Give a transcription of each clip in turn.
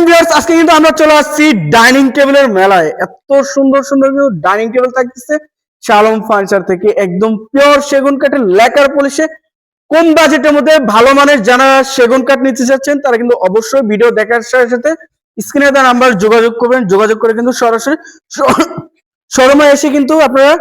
আলাইকুম ভিউয়ার্স আজকে কিন্তু আমরা চলে আসছি ডাইনিং টেবিলের মেলায়। এত সুন্দর সুন্দর কিন্তু ডাইনিং টেবিল থাকতেছে শালম ফার্নিচার থেকে। একদম পিওর সেগুন কাঠের লেকার পলিশে কম বাজেটের মধ্যে ভালো মানের যারা সেগুন কাঠ নিতে চাচ্ছেন, তারা কিন্তু অবশ্যই ভিডিও দেখার সাথে সাথে স্ক্রিনে দেওয়া নাম্বার যোগাযোগ করবেন। যোগাযোগ করে কিন্তু সরাসরি শোরুমে এসে কিন্তু আপনারা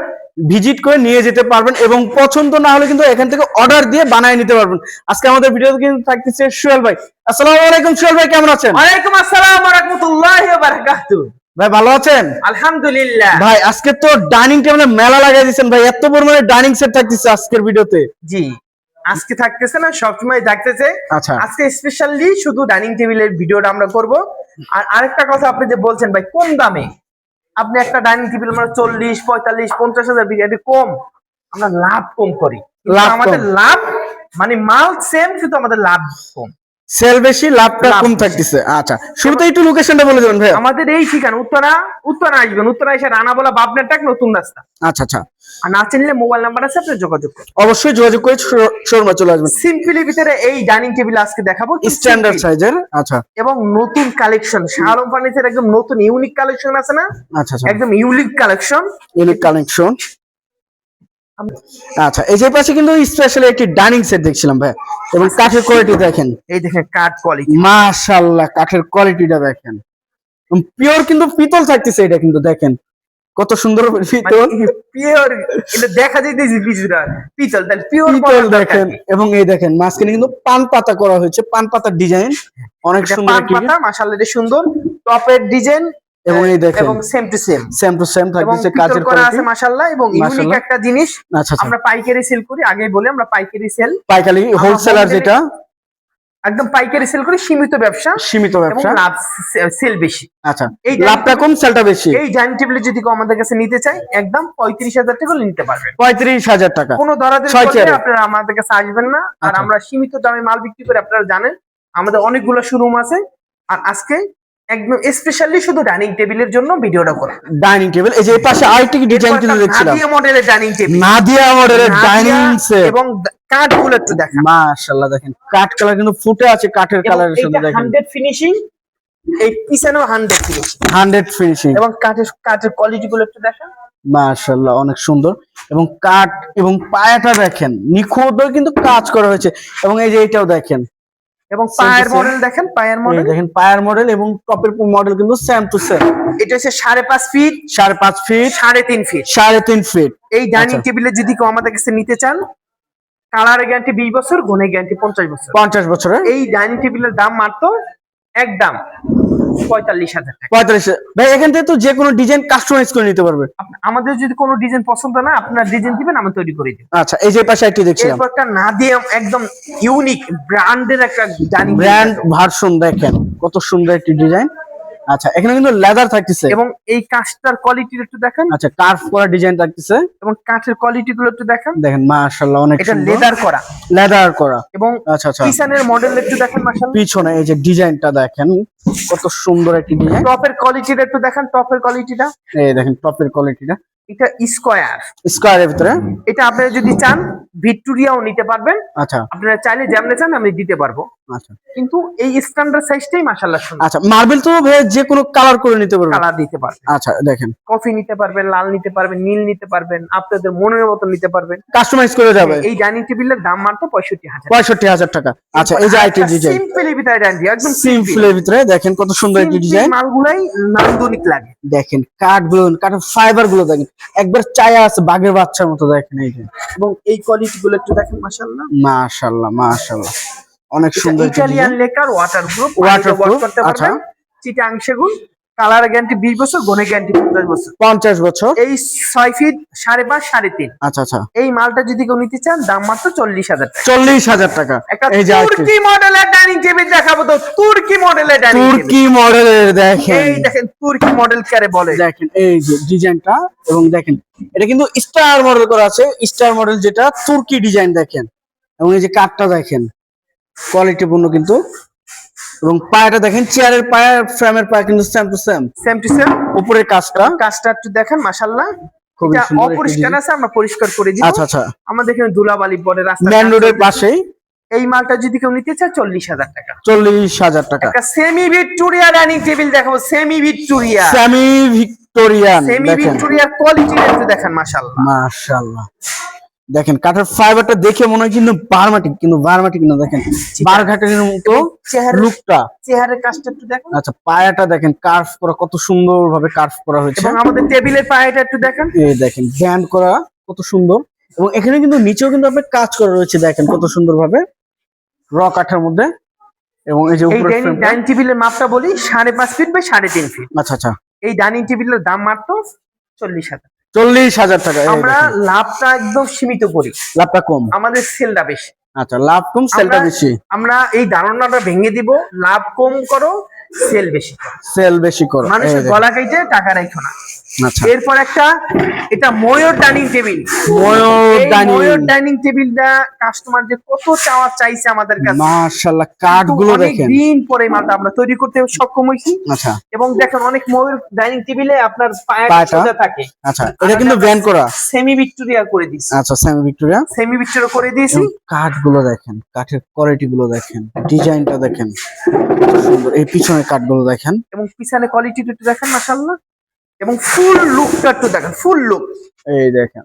ভিজিট করে নিয়ে যেতে পারবেন এবং পছন্দ না হলে কিন্তু এখান থেকে অর্ডার দিয়ে বানায় নিতে পারবেন। আজকে আমাদের ভিডিও কিন্তু থাকতেছে সোহেল ভাই। আসসালামু আলাইকুম সোহেল ভাই কেমন আছেন? ওয়ালাইকুম আসসালাম ওয়া রাহমাতুল্লাহি ওয়া বারাকাতুহু। ভাই ভালো আছেন? আলহামদুলিল্লাহ। ভাই আজকে তো ডাইনিং টেবিলে মেলা লাগাই দিয়েছেন ভাই। এত পরিমাণে ডাইনিং সেট থাকতেছে আজকের ভিডিওতে জি আজকে থাকতেছে না সবসময় থাকতেছে। আচ্ছা। আজকে স্পেশালি শুধু ডাইনিং টেবিলের ভিডিওটা আমরা করব। আর আরেকটা কথা আপনি যে বলছেন ভাই কোন দামে? আপনি একটা ডাইনিং টেবিল মানে চল্লিশ পঁয়তাল্লিশ পঞ্চাশ হাজার বিরিয়ানি কম। আমরা লাভ কম করি। আমাদের লাভ মানে মাল সেম শুধু আমাদের লাভ কম। সেল বেশি লাভটা কম থাকতেছে। আচ্ছা শুরুতে একটু লোকেশনটা বলে দেবেন ভাই আমাদের এই ঠিকানা উত্তরা উত্তরা আসবেন। উত্তরা এসে রানা বলা বাপনের টাক নতুন রাস্তা। আচ্ছা আচ্ছা। আর না চিনলে মোবাইল নাম্বার আছে আপনি যোগাযোগ করুন। অবশ্যই যোগাযোগ করে শোরুমে চলে আসবেন। সিম্পলি ভিতরে এই ডাইনিং টেবিল আজকে দেখাবো স্ট্যান্ডার্ড সাইজের আচ্ছা। এবং নতুন কালেকশন শাহরুম ফার্নিচার একদম নতুন ইউনিক কালেকশন আছে না? আচ্ছা আচ্ছা। একদম ইউনিক কালেকশন ইউনিক কানেকশন আচ্ছা এই যে পাশে কিন্তু স্পেশালি একটি ডাইনিং সেট দেখছিলাম ভাই। এবং কাঠের কোয়ালিটি দেখেন। এই দেখেন কাঠ কোয়ালিটি মাশাআল্লাহ কাঠের কোয়ালিটিটা দেখেন। পিওর কিন্তু পিতল থাকতেছে এটা কিন্তু দেখেন। কত সুন্দর পিতল। পিওর এটা দেখা যাইতেছে পিছুরা পিতল তাহলে পিওর পিতল দেখেন এবং এই দেখেন মাঝখানে কিন্তু পান পাতা করা হয়েছে পান পাতার ডিজাইন অনেক সুন্দর পান পাতা মাশাআল্লাহ এটা সুন্দর। টপের ডিজাইন এবং এই দেখেন এবং same to same same to same থাকতেছে কাজের করা আছে মাশাআল্লাহ এবং ইউনিক একটা জিনিস। আচ্ছা আচ্ছা। আমরা পাইকারি সেল করি আগে বলে আমরা পাইকারি সেল পাইকারি হোলসেলার যেটা একদম পাইকারি সেল করে সীমিত ব্যবসা সীমিত ব্যবসা। লাভ সেল বেশি। আচ্ছা এই লাভটা কম সেলটা বেশি। এই ডাইনিং টেবিল যদি কেউ আমাদের কাছে নিতে চাই একদম পঁয়ত্রিশ হাজার টাকা নিতে পারবেন। পঁয়ত্রিশ হাজার টাকা। কোনো করলে আপনারা আমাদের কাছে আসবেন না। আর আচ্ছা। আমরা সীমিত দামে মাল বিক্রি করে আপনারা জানেন আমাদের অনেকগুলো শোরুম আছে। আর আজকে একদম স্পেশালি শুধু ডাইনিং টেবিলের জন্য ভিডিওটা করা ডাইনিং টেবিল এই যে এই পাশে আরেকটি ডিজাইন কিন্তু দেখছিলাম। নাদিয়া মডেলের ডাইনিং টেবিল নাদিয়া মডেলের ডাইনিং সেট এবং কাঠগুলো একটু দেখা মাশাআল্লাহ দেখেন কাঠ কালার কিন্তু ফুটে আছে কাঠের কালারের সাথে দেখেন। হান্ড্রেড ফিনিশিং এই পিছনেও হান্ড্রেড ফিনিশিং হান্ড্রেড ফিনিশিং এবং কাঠের কাঠের কোয়ালিটি গুলো একটু দেখা মাশাআল্লাহ অনেক সুন্দর। এবং কাঠ এবং পায়াটা দেখেন নিখুঁত কিন্তু কাজ করা হয়েছে। এবং এই যে এটাও দেখেন এবং পায়ের মডেল দেখেন পায়ের মডেল দেখেন পায়ার মডেল এবং টপের মডেল কিন্তু সেম টু সেম এটা হচ্ছে সাড়ে পাঁচ ফিট সাড়ে পাঁচ ফিট সাড়ে তিন ফিট সাড়ে তিন ফিট এই ডাইনিং আচ্ছা। টেবিলে যদি কেউ আমাদের কাছে নিতে চান কালার গ্যারান্টি বিশ বছর গুণে গ্যারান্টি পঞ্চাশ বছর। পঞ্চাশ বছরের? এই ডাইনিং টেবিলের দাম মাত্র একদম পঁয়তাল্লিশ হাজার পঁয়তাল্লিশ ভাই এখান থেকে তো যে কোনো ডিজাইন কাস্টমাইজ করে নিতে পারবে। আমাদের যদি কোনো ডিজাইন পছন্দ না আপনার ডিজাইন দিবেন আমি তৈরি করে দিই আচ্ছা এই যে পাশে একটি দেখছিলাম। এরপর না দিয়ে একদম ইউনিক ব্র্যান্ডের একটা ব্র্যান্ড ভার্সন দেখেন কত সুন্দর একটি ডিজাইন আচ্ছা এখানে কিন্তু লেদার থাকতেছে। এবং এই কাঠটার কোয়ালিটি একটু দেখেন। আচ্ছা কার্ভ করা ডিজাইন থাকতেছে। এবং কাঠের কোয়ালিটি গুলো একটু দেখেন। দেখেন মাশাআল্লাহ অনেক এটা লেদার করা। লেদার করা। এবং আচ্ছা আচ্ছা। পিছনের মডেল একটু দেখেন মাশাআল্লাহ। পিছনে এই যে ডিজাইনটা দেখেন কত সুন্দর একটি ডিজাইন। টপের কোয়ালিটিটা একটু দেখেন টপের কোয়ালিটিটা এই দেখেন টপের কোয়ালিটিটা এটা স্কোয়ার স্কোয়ারের ভিতরে? এটা আপনারা যদি চান ভিক্টোরিয়াও নিতে পারবেন। আচ্ছা। আপনারা চাইলে যেমন চান আমি দিতে পারব। আচ্ছা। কিন্তু এই স্ট্যান্ডার্ড সাইজটাই মাশাআল্লাহ সুন্দর। আচ্ছা মার্বেল তো যে কোনো কালার করে নিতে পারবেন। কালার দিতে পারবেন। আচ্ছা দেখেন। কফি নিতে পারবেন লাল নিতে পারবেন নীল নিতে পারবেন আপনাদের মনের মতো নিতে পারবেন। কাস্টমাইজ করে যাবে। এই ডাইনিং টেবিলের দাম মাত্র পঁয়ষট্টি হাজার পঁয়ষট্টি হাজার টাকা। আচ্ছা এই যে আইটি ডিজাইন সিম্পলি ভিতরে ডাইনিং একদম সিম্পলের ভিতরে দেখেন কত সুন্দর একটি ডিজাইন মালগুলাই নান্দনিক লাগে। দেখেন কাঠগুলো কাঠের ফাইবারগুলো দেখেন। একবার চায়া আছে বাঘের বাচ্চার মতো দেখেন এই এবং এই কোয়ালিটি গুলো একটু দেখেন মাশাআল্লাহ। মাশাআল্লাহ মাশাআল্লাহ। অনেক সুন্দর Italian. Lacquer water group water করতে আচ্ছা। পারবেন চিটাং সেগুন। কালার গ্যারান্টি বিশ বছর গনে গ্যারান্টি পঞ্চাশ বছর। পঞ্চাশ বছর। এই ছয় ফিট সাড়ে পাঁচ সাড়ে তিন। আচ্ছা আচ্ছা। এই মালটা যদি কেউ নিতে চান দাম মাত্র চল্লিশ হাজার চল্লিশ হাজার টাকা। একটা তুর্কি মডেলের ডাইনিং টেবিল দেখাবো তো তুর্কি মডেলের ডাইনিং তুর্কি মডেলের দেখেন। এই দেখেন তুর্কি মডেল কারে বলে। দেখেন এই যে ডিজাইনটা এবং দেখেন এটা কিন্তু স্টার মডেল করা আছে। স্টার মডেল যেটা তুর্কি ডিজাইন দেখেন। এবং এই যে কাঠটা দেখেন কোয়ালিটি পূর্ণ কিন্তু এবং পায়াটা দেখেন চেয়ারের পায়া ফ্রেমের পায়া কিন্তু same to same same to same উপরের কাজটা। কাজটা একটু দেখেন মাশাআল্লাহ। খুবই সুন্দর অপরিষ্কার আছে আমরা পরিষ্কার করে দিব। আচ্ছা আচ্ছা। আমাদের এখানে ধুলাবালি পড়ে রাস্তা মেন রোডের পাশেই এই মালটা যদি কেউ নিতে চায় চল্লিশ হাজার টাকা। চল্লিশ হাজার টাকা। একটা সেমি ভিক্টোরিয়া ডাইনিং টেবিল দেখাবো semi Victoria semi Victorian semi দেখেন। ভিক্টোরিয়ার কোয়ালিটি একটু দেখেন মাশাআল্লাহ। মাশাআল্লাহ। দেখেন কাঠের ফাইবারটা দেখে মনে হয় কিন্তু বারমাটিক কিন্তু বারমাটিক না দেখেন। বারঘাটের মতো লুকটা চেহারার কাজটা একটু দেখেন। আচ্ছা পায়াটা দেখেন কার্ভ করা কত সুন্দর ভাবে কার্ভ করা হয়েছে। এবং আমাদের টেবিলের পায়েটা একটু দেখেন। এই দেখেন ব্যান্ড করা কত সুন্দর। এবং এখানে কিন্তু নিচেও কিন্তু আপনার কাজ করা রয়েছে দেখেন কত সুন্দর ভাবে র কাঠের মধ্যে। এবং এই যে উপরে ডাইনিং ডাইনিং টেবিলের মাপটা বলি সাড়ে পাঁচ ফিট বাই সাড়ে তিন ফিট আচ্ছা আচ্ছা। এই ডাইনিং টেবিলের দাম মাত্র চল্লিশ হাজার। চল্লিশ হাজার টাকা আমরা লাভটা একদম সীমিত করি। লাভটা কম? আমাদের সেলটা বেশি। আচ্ছা লাভ কম সেলটা বেশি? আমরা এই ধারণাটা ভেঙে দিব লাভ কম করো সেল বেশি সেল বেশি করো মানুষের। গলা কেটে টাকা রাখো না। এরপর একটা এটা ময়ূর ডাইনিং টেবিল। ময়ূর ডাইনিং। ময়ূর ডাইনিং টেবিলটা কাস্টমার যে কত চাওয়া চাইছে আমাদের কাছে। মাশাআল্লাহ কাঠগুলো দেখেন। দিন পরে মালটা আমরা তৈরি করতে সক্ষম হয়েছি। আচ্ছা। এবং দেখেন অনেক ময়ূর ডাইনিং টেবিলে আপনার পায়ের? সোজা থাকে। আচ্ছা এটা কিন্তু ব্যান করা। সেমি ভিক্টোরিয়া করে দিয়েছি। আচ্ছা সেমি ভিক্টোরিয়া সেমি ভিক্টোরিয়া করে দিয়েছি। কাঠগুলো দেখেন কাঠের কোয়ালিটি গুলো দেখেন ডিজাইনটা দেখেন। সুন্দর এই পিছনের কাঠগুলো দেখেন। এবং পিছনে কোয়ালিটি দেখেন মাশাআল্লাহ। এবং ফুল লুকটা একটু দেখেন ফুল লুক। এই দেখেন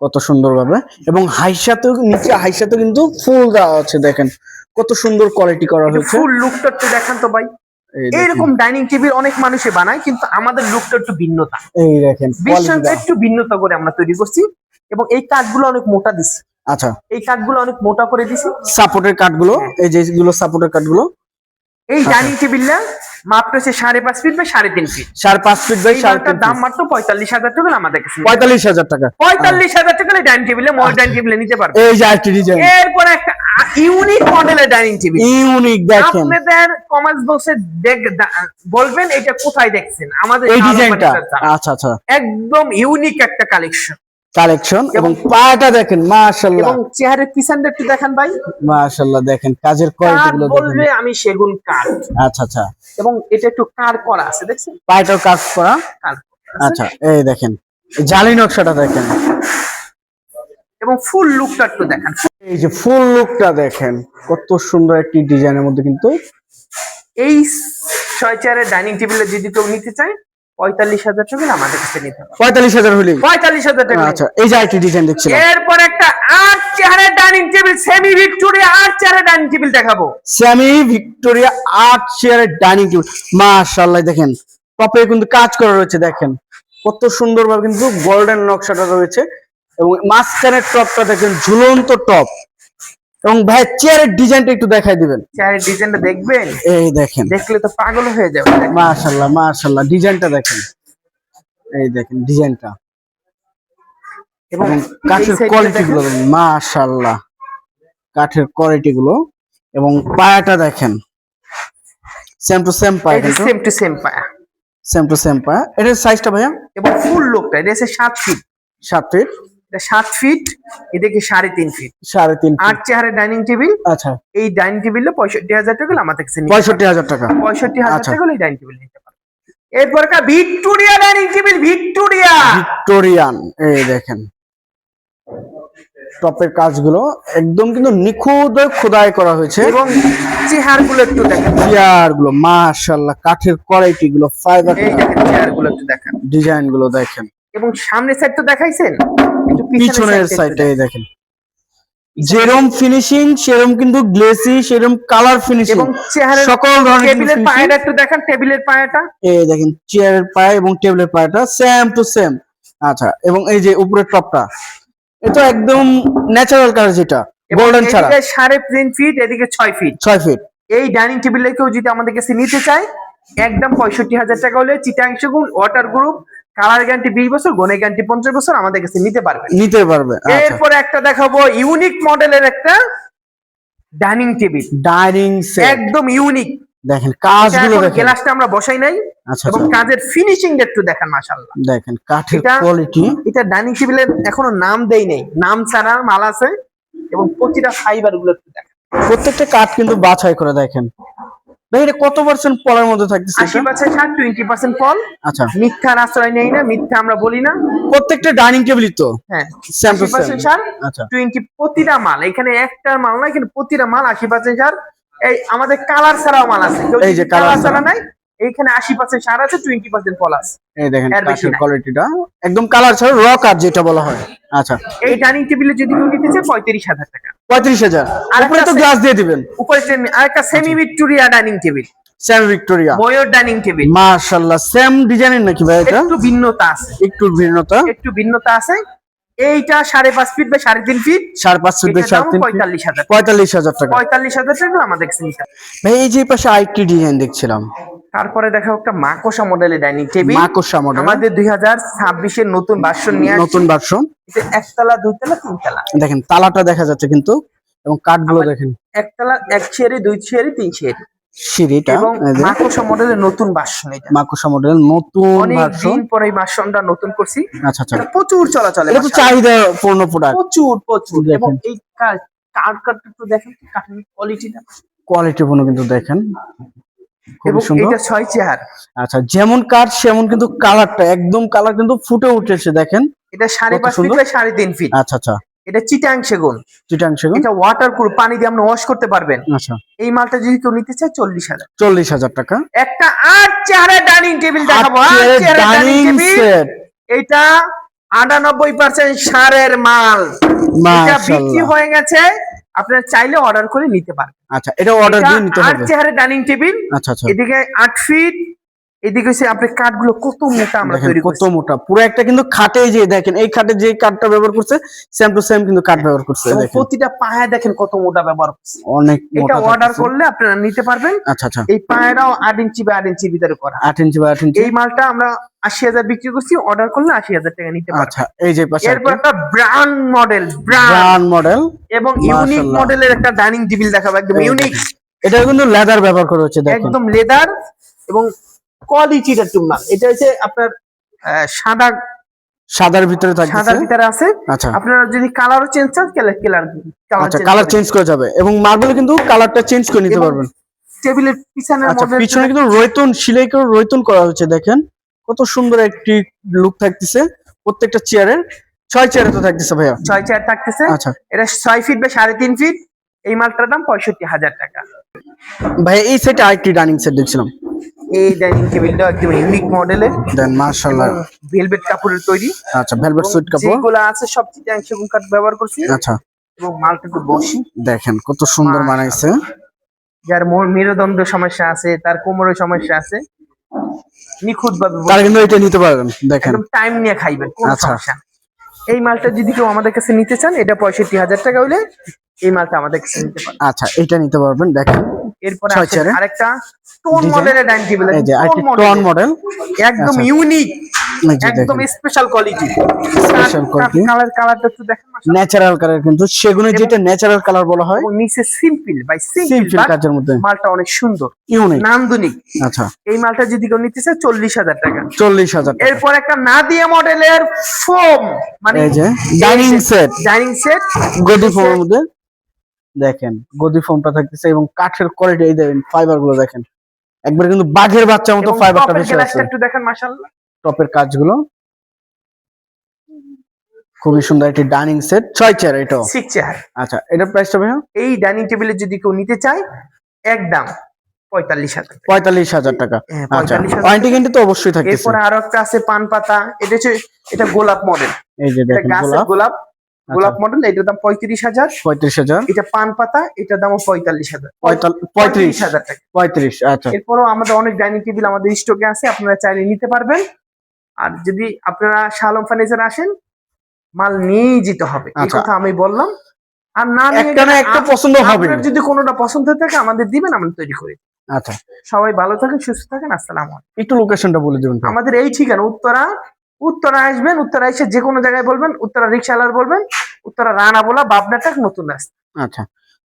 কত সুন্দর ভাবে এবং হাইসাতেও নিচে হাইসাতেও কিন্তু ফুল দেওয়া আছে দেখেন কত সুন্দর কোয়ালিটি করা হয়েছে। ফুল লুকটা একটু দেখেন তো ভাই। এই এইরকম ডাইনিং টেবিল অনেক মানুষে বানায় কিন্তু আমাদের লুকটা একটু ভিন্নতা। এই দেখেন বিশ্বাসটা একটু ভিন্নতা করে আমরা তৈরি করছি এবং এই কাঠগুলো অনেক মোটা দিছি। আচ্ছা। এই কাঠগুলো অনেক মোটা করে দিছি। সাপোর্টের কাঠগুলো এই যে যেগুলো সাপোর্টের কাঠগুলো এই ডাইনিং টেবিলটা মাপটা হচ্ছে সাড়ে পাঁচ ফিট বা সাড়ে তিন ফিট সাড়ে পাঁচ ফিট বাই সাড়ে দাম মাত্র পঁয়তাল্লিশ হাজার টাকা আমাদের কাছে পঁয়তাল্লিশ হাজার টাকা। পঁয়তাল্লিশ হাজার টাকা ডাইনিং টেবিলে ময়ূর ডাইনিং টেবিলে নিতে পারবে। এই যে আরেকটি ডিজাইন এরপর একটা ইউনিক মডেলের ডাইনিং টেবিল ইউনিক দেখেন। আপনাদের কমার্স বক্সে দেখ বলবেন এটা কোথায় দেখছেন? আমাদের এই ডিজাইনটা আচ্ছা আচ্ছা। একদম ইউনিক একটা কালেকশন কালেকশন এবং পাটা দেখেন মাশাআল্লাহ। এবং চেহারের পিছনটা একটু দেখেন ভাই। মাশাআল্লাহ দেখেন কাজের কোয়ালিটি গুলো দেখেন। বলবে আমি সেগুন কাঠ। আচ্ছা আচ্ছা। এবং এটা একটু কার করা আছে দেখছেন? পাটাও কাজ করা? কার আচ্ছা এই দেখেন জালি নকশাটা দেখেন। এবং ফুল লুকটা একটু দেখেন। এই যে ফুল লুকটা দেখেন কত সুন্দর একটি ডিজাইনের মধ্যে কিন্তু এই ছয় চেয়ারের ডাইনিং টেবিলে যদি কেউ নিতে চায় পঁয়তাল্লিশ হাজার টাকা আমাদের কাছে নিতে পঁয়তাল্লিশ হাজার পঁয়তাল্লিশ হাজার টাকা। আচ্ছা এই যে আরেকটি ডিজাইন এরপর একটা আট ডাইনিং টেবিল সেমি ভিক্টোরিয়া আট ডাইনিং টেবিল দেখাবো। স্যামি ভিক্টোরিয়া চেয়ারের ডাইনিং টেবিল মাশাআল্লাহ দেখেন টপে কিন্তু কাজ করা রয়েছে দেখেন। কত সুন্দরভাবে কিন্তু গোল্ডেন নকশাটা রয়েছে। এবং মাঝখানের টপটা দেখেন ঝুলন্ত টপ এবং ভাই চেয়ারের ডিজাইনটা একটু দেখাই দিবেন। চেয়ারের ডিজাইনটা দেখবেন? এই দেখেন। দেখলে তো পাগল হয়ে যাবে। মাশাআল্লাহ মাশাআল্লাহ ডিজাইনটা দেখেন। এই দেখেন ডিজাইনটা। এবং কাঠের কোয়ালিটি। গুলো মাশাআল্লাহ কাঠের কোয়ালিটি গুলো এবং পায়াটা দেখেন। সেম টু সেম পায়া সেম টু সেম পায়া। সেম টু সেম পায়া। এটার সাইজটা ভাইয়া? এবং ফুল লুকটা এটা হচ্ছে সাত ফিট সাত ফিট এটা সাত ফিট এদিকে সাড়ে তিন ফিট সাড়ে তিন আট চেয়ারের ডাইনিং টেবিল আচ্ছা। এই ডাইনিং টেবিল পঁয়ষট্টি হাজার টাকা আমাদের কাছে পঁয়ষট্টি হাজার টাকা। পঁয়ষট্টি হাজার আচ্ছা। টাকা এই ডাইনিং টেবিল নিতে পারবে। এরপর একটা Victoria dining table Victoria! Victorian এই দেখেন। টপের কাজগুলো একদম কিন্তু নিখুঁত খোদাই করা হয়েছে। এবং চেহারগুলো একটু দেখেন। চেয়ারগুলো মাশাআল্লাহ কাঠের কোয়ালিটি গুলো ফাইবার এই দেখেন চেয়ারগুলো একটু দেখেন। ডিজাইনগুলো দেখেন। এবং সামনের সাইড তো দেখাইছেন? পিছনের side টা সাইডটা এই দেখেন। যেরম ফিনিশিং সেরম কিন্তু গ্লেসি সেরম কালার ফিনিশিং এবং চেহারের সকল ধরনের টেবিলের। পায়েটা একটু দেখেন টেবিলের পায়াটা। এই দেখেন চেয়ারের পায়ে এবং টেবিলের পায়েটা সেম টু সেম আচ্ছা এবং এই যে উপরের টপটা এটা একদম ন্যাচারাল কালার যেটা গোল্ডেন ছাড়া। এদিকে সাড়ে তিন ফিট এদিকে ছয় ফিট ছয় ফিট এই ডাইনিং টেবিলে কেউ যদি আমাদের কাছে নিতে চায় একদম পঁয়ষট্টি হাজার টাকা হলে চিটাংশ গুণ ওয়াটার গ্রুপ কালার গ্যারান্টি বিশ বছর গনে গ্যারান্টি পঞ্চাশ বছর আমাদের কাছে নিতে পারবেন নিতে পারবে আচ্ছা। এরপরে একটা দেখাবো ইউনিক মডেলের একটা ডাইনিং টেবিল ডাইনিং সেট একদম ইউনিক দেখেন কাজগুলো দেখেন। গ্লাসটা আমরা বসাই নাই আচ্ছা এবং আচ্ছা। কাজের ফিনিশিং একটু দেখেন মাশাল্লাহ দেখেন কাঠের কোয়ালিটি এটা ডাইনিং টেবিলের এখনও নাম দেই নেই। নাম ছাড়া মাল আছে এবং প্রতিটা ফাইবারগুলো একটু দেখেন। প্রত্যেকটা কাঠ কিন্তু বাছাই করে দেখেন। ভাই এটা কত পার্সেন্ট পলের মধ্যে থাকতেছে? পার্সেন্ট ফল আচ্ছা। মিথ্যার আশ্রয় নেই না মিথ্যা আমরা বলি না। প্রত্যেকটা ডাইনিং টেবিলই তো? হ্যাঁ সেম টু আশি পার্সেন্ট সেম সার আচ্ছা। টোয়েন্টি প্রতিটা মাল। এখানে একটা মাল না এখানে প্রতিটা মাল আশি পার্সেন্ট সার এই আমাদের কালার ছাড়াও মাল আছে। এই যে কালার। ছাড়া নাই এইখানে আশি পার্সেন্ট সার আছে টোয়েন্টি পার্সেন্ট ফল আছে। এই দেখেন কাঠের কোয়ালিটিটা একদম কালার ছাড়া র কাঠ যেটা বলা হয়। আচ্ছা। এই ডাইনিং টেবিলে যদি কেউ নিতে চায় পঁয়ত্রিশ হাজার টাকা। পঁয়ত্রিশ হাজার। আর উপরে তো গ্লাস দিয়ে দিবেন। উপরে ট্রেন- আর একটা semi Victoria dining table same Victoria ময়ূর ডাইনিং টেবিল মাশাআল্লাহ সেম ডিজাইনের নাকি ভাই এটা? একটু ভিন্নতা আছে। একটু ভিন্নতা। একটু ভিন্নতা আছে। এইটা সাড়ে পাঁচ ফিট বা সাড়ে তিন ফিট সাড়ে পাঁচ ফিট এটার সাড়ে তিন পঁয়তাল্লিশ হাজার। পঁয়তাল্লিশ হাজার টাকা। পঁয়তাল্লিশ হাজার টাকা আমাদের কাছে ভাই এই যে পাশে আরেকটি ডিজাইন দেখছিলাম। তারপরে দেখো একটা মাকোসা মডেলের ডাইনিং টেবিল মাকড়সা মডেল আমাদের দুই হাজার ছাব্বিশের নতুন ভার্সন নিয়ে নতুন ভার্সন এটা একতলা দুইতলা তিনতলা। দেখেন তালাটা দেখা যাচ্ছে কিন্তু এবং কাঠগুলো দেখেন। একতলা এক ছেড়ে দুই ছেড়ে তিন ছেড়ে। সিঁড়িটা এবং মাকোসা মডেলের নতুন ভার্সন এটা। মাকড়সা মডেল নতুন অনেক ভার্সন দিন পরে এই ভার্সনটা নতুন করছি। আচ্ছা আচ্ছা। প্রচুর চলাচলে এটা তো চাহিদা পূর্ণ প্রোডাক্ট প্রচুর প্রচুর। দেখেন। এবং এই কাঠ কাঠ কাঠটা একটু দেখেন তো, কাঠের কোয়ালিটিটা কোয়ালিটি পূর্ণ কিন্তু দেখেন। এবং এটা ছয় চেহার আচ্ছা যেমন কাঠ সেমন কিন্তু কালারটা একদম কালার কিন্তু ফুটে উঠেছে দেখেন। এটা সাড়ে পাঁচ ফিট। বাই সাড়ে তিন ফিট। আচ্ছা আচ্ছা। এটা চিটাং সেগুন। চিটাং সেগুন। এটা ওয়াটার প্রুফ পানি দিয়ে আপনি ওয়াশ করতে পারবেন। আচ্ছা। এই মালটা যদি কেউ নিতে চায় চল্লিশ হাজার। চল্লিশ হাজার টাকা। একটা আট চেহারা ডাইনিং টেবিল দেখাবো। আট চেহারা ডাইনিং ডাইনিং সেট এটা আটানব্বই পার্সেন্ট সারের মাল। এটা বিক্রি হয়ে গেছে আপনারা চাইলে অর্ডার করে নিতে পারেন আচ্ছা এটা অর্ডার দিয়ে নিতে হবে। আর চেহারা ডাইনিং টেবিল আচ্ছা আচ্ছা। এদিকে 8 ফিট এদিকে হচ্ছে আপনার কাঠগুলো কত মোটা আমরা তৈরি কত মোটা। পুরো একটা কিন্তু খাটে যে দেখেন এই খাটে যে কাঠটা ব্যবহার করছে সেম টু সেম কিন্তু কাঠ ব্যবহার করছে প্রতিটা পায়ে দেখেন কত মোটা ব্যবহার করছে। অনেক এটা অর্ডার করলে আপনারা নিতে পারবেন। আচ্ছা আচ্ছা। এই পায়েরাও আট ইঞ্চি বা আট ইঞ্চির ভিতরে করা। আট ইঞ্চি বা আট ইঞ্চি। এই মালটা আমরা আশি হাজার বিক্রি করছি অর্ডার করলে আশি হাজার টাকা নিতে আচ্ছা এই যে পাশে এরপর একটা ব্রান্ড মডেল ব্রান্ড মডেল এবং ইউনিক। মডেলের একটা ডাইনিং টেবিল দেখাবো একদম ইউনিক এটা কিন্তু লেদার ব্যবহার করা হচ্ছে একদম লেদার এবং কোয়ালিটিটা টুমা এটা হচ্ছে আপনার সাদা সাদার ভিতরে সাদার থাকছে ভিতরে আছে। আচ্ছা। আপনারা যদি কালারও চেঞ্জ চান কালার কালার আচ্ছা কালার চেঞ্জ করে যাবে। এবং মার্বেল কিন্তু কালারটা চেঞ্জ করে নিতে পারবেন। টেবিলের পিছনের আচ্ছা মধ্যে পিছনে কিন্তু রয়তুন সিলাই করে রয়তুন করা হচ্ছে দেখেন। কত সুন্দর একটি লুক থাকতেছে প্রত্যেকটা চেয়ারের ছয় চেয়ারে তো থাকতেছে ভাইয়া। ছয় চেয়ার থাকতেছে। আচ্ছা। এটা ছয় ফিট বা সাড়ে তিন ফিট এই মালটার দাম পঁয়ষট্টি হাজার টাকা। ভাই এই সেটে আরেকটি ডাইনিং সেট দেখছিলাম। এই ডাইনিং টেবিলটা একদম ইউনিক মডেলের দেন মার্শাল্লাহ ভেলভেট কাপড়ের তৈরি। আচ্ছা ভেলভেট সুইট কাপড়। যেগুলো আছে সব চিটাং সেগুন কাঠ ব্যবহার করছি। আচ্ছা। এবং মালটা একটু বসি। দেখেন কত সুন্দর বানাইছে। যার মোর মেরুদণ্ড সমস্যা আছে তার কোমরের সমস্যা আছে। নিখুঁত ভাবে তারা কিন্তু এটা নিতে পারবেন দেখেন। টাইম নিয়ে খাইবেন কোনো আচ্ছা। সমস্যা এই মালটা যদি কেউ আমাদের কাছে নিতে চান এটা পঁয়ষট্টি হাজার টাকা হলে এই মালটা আমাদের কাছে নিতে পারেন আচ্ছা এটা নিতে পারবেন দেখেন। এরপরে আছে আরেকটা টোন? মডেলের ডাইনিং টেবিল এই যে আরেকটি টন মডেল একদম আচ্ছা। ইউনিক একদম special quality Special quality। Colour কালারটা একটু দেখেন ন্যাচারাল কালার কিন্তু এবং- যেটা ন্যাচারাল কালার বলা হয় নিচে সিম্পল বাই সিম্পল কাজের মধ্যে। মালটা অনেক সুন্দর। ইউনিক নান্দনিক। আচ্ছা। এই মালটা যদি কেউ নিতে চায় চল্লিশ হাজার টাকা। চল্লিশ হাজার টাকা। এরপর একটা নাদিয়া মডেলের ফোম মানে এই যে ডাইনিং সেট ডাইনিং সেট গদি ফোমের মধ্যে। দেখেন গদি ফোমটা থাকতেছে এবং কাঠের কোয়ালিটি এই দেখেন ফাইবারগুলো দেখেন। একবার কিন্তু বাঘের বাচ্চার মতো ফাইবারটা বেশি আছে একটু দেখেন মাশাআল্লাহ। টপের কাজগুলো। খুবই সুন্দর একটি ডাইনিং সেট ছয় চেয়ার এটা সিক্স চেয়ার আচ্ছা এটার প্রাইসটা ভাইয়া? এই ডাইনিং টেবিলে যদি কেউ নিতে চায় একদম পঁয়তাল্লিশ হাজার পঁয়তাল্লিশ হাজার টাকা। হ্যাঁ, আচ্ছা ওয়ারেন্টি কিন্তু তো অবশ্যই থাকতেছে। এরপরে আরও একটা আছে পান পাতা এটা হচ্ছে এটা গোলাপ মডেল এই যে দেখেন গোলাপ। গোলাপ গোলাপ মডেল এটার দাম পঁয়ত্রিশ হাজার। পঁয়ত্রিশ হাজার। এটা পান পাতা এটার দাম পঁয়তাল্লিশ হাজার। পঁয়ত্রিশ। হাজার টাকা। পঁয়ত্রিশ আচ্ছা। এরপরও আমাদের অনেক ডাইনিং টেবিল আমাদের স্টকে আছে আপনারা চাইলে নিতে পারবেন। আর যদি আপনারা শালম ফার্নিচার আসেন মাল নিয়েই যেতে হবে। এই আচ্ছা। কথা আমি বললাম। আর না একটা না একটা পছন্দ হবে যদি কোনোটা পছন্দ থাকে আমাদের দিবেন আমরা তৈরি করি আচ্ছা। সবাই ভালো থাকেন সুস্থ থাকেন আসসালাম একটু লোকেশনটা বলে দিবেন। আমাদের এই ঠিকানা উত্তরা উত্তরা আসবেন, উত্তরা এসে যে কোনো জায়গায় বলবেন, উত্তরা রিক্সাওয়ালার বলবেন, উত্তরা রানা বলা বাবনাটা নতুন রাস্তা। আচ্ছা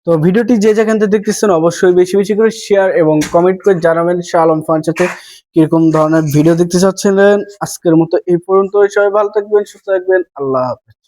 তো ভিডিওটি যে যেখান থেকে দেখতেছেন অবশ্যই বেশি বেশি করে শেয়ার এবং কমেন্ট করে জানাবেন শাহ আলম ফার্নিচারতে কীরকম ধরনের ভিডিও দেখতে চাচ্ছিলেন। আজকের মতো এই পর্যন্ত সবাই ভালো থাকবেন, সুস্থ থাকবেন, আল্লাহ হাফেজ।